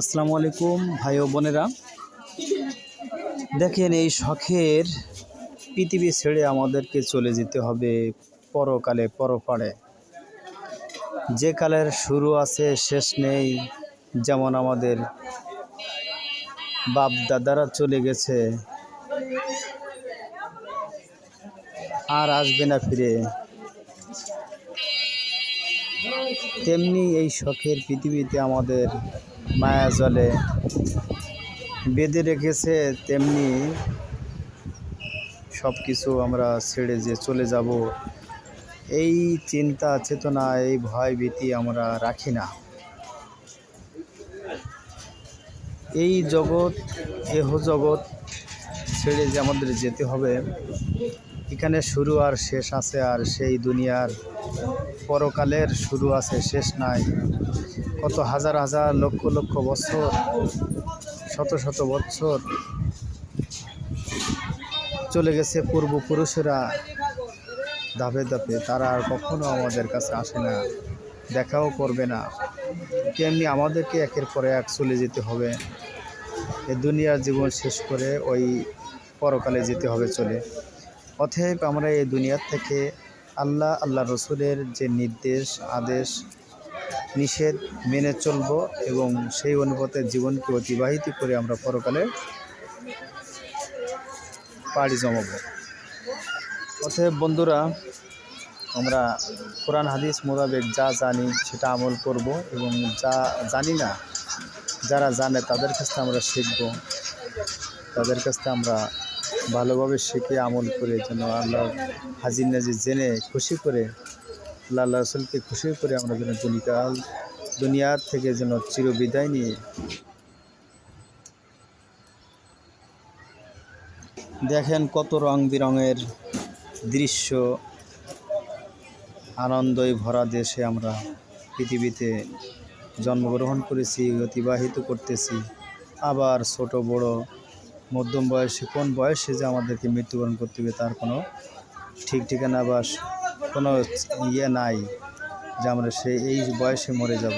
আসসালামু আলাইকুম, ভাই ও বোনেরা। দেখেন, এই শখের পৃথিবী ছেড়ে আমাদেরকে চলে যেতে হবে পরকালে, পরপারে। যে কালের শুরু আছে, শেষ নেই, যেমন আমাদের বাপ দাদারা চলে গেছে, আর আসবে না ফিরে। তেমনি এই শখের পৃথিবীতে আমাদের মায়া জলে। বেঁধে রেখেছে তেমনি সব কিছু আমরা ছেড়ে যে চলে যাব, এই চিন্তা, চেতনা, এই ভয় ভীতি আমরা রাখি না। এই জগৎ, এহ জগৎ ছেড়ে যে আমাদের যেতে হবে, এখানে শুরু আর শেষ আছে আর সেই দুনিয়ার পরকালের শুরু আছে, শেষ নাই। কত হাজার হাজার, লক্ষ লক্ষ বছর, শত শত বছর চলে গেছে পূর্বপুরুষেরা ধাপে ধাপে। তারা আর কখনো আমাদের কাছে আসে না, দেখাও করবে না। তেমনি আমাদেরকে একের পরে এক চলে যেতে হবে। এ দুনিয়ার জীবন শেষ করে ওই পরকালে যেতে হবে চলে। অতএব আমরা এই দুনিয়ার থেকে আল্লাহ আল্লাহ রসুলের যে নির্দেশ, আদেশ নিষেধ মেনে চলব এবং সেই অনুপাতে জীবনকে অতিবাহিত করে আমরা পরকালে পাড়ি জমাব। অতএব বন্ধুরা, আমরা কোরআন হাদিস মোতাবেক যা জানি সেটা আমল করব এবং যা জানি না, যারা জানে তাদের কাছ থেকে আমরা শিখব। তাদের কাছ থেকে আমরা ভালোভাবে শিখে আমল করে যেন আল্লাহ হাজির নাজির জেনে খুশি করে আল্লাহ রসুলকে খুশি করে আমরা যেন দুনিকাল দুনিয়ার থেকে যেন চিরবিদায় নিয়ে দেখেন কত রং বেরঙের দৃশ্য, আনন্দই ভরা দেশে আমরা পৃথিবীতে জন্মগ্রহণ করেছি, অতিবাহিত করতেছি। আবার ছোট, বড়, মধ্যম বয়সে, কোন বয়সে যে আমাদেরকে মৃত্যুবরণ করতে হবে তার কোনো ঠিক ঠিকানা বা কোনো ইয়ে নাই যে আমরা সে এই বয়সে মরে যাব।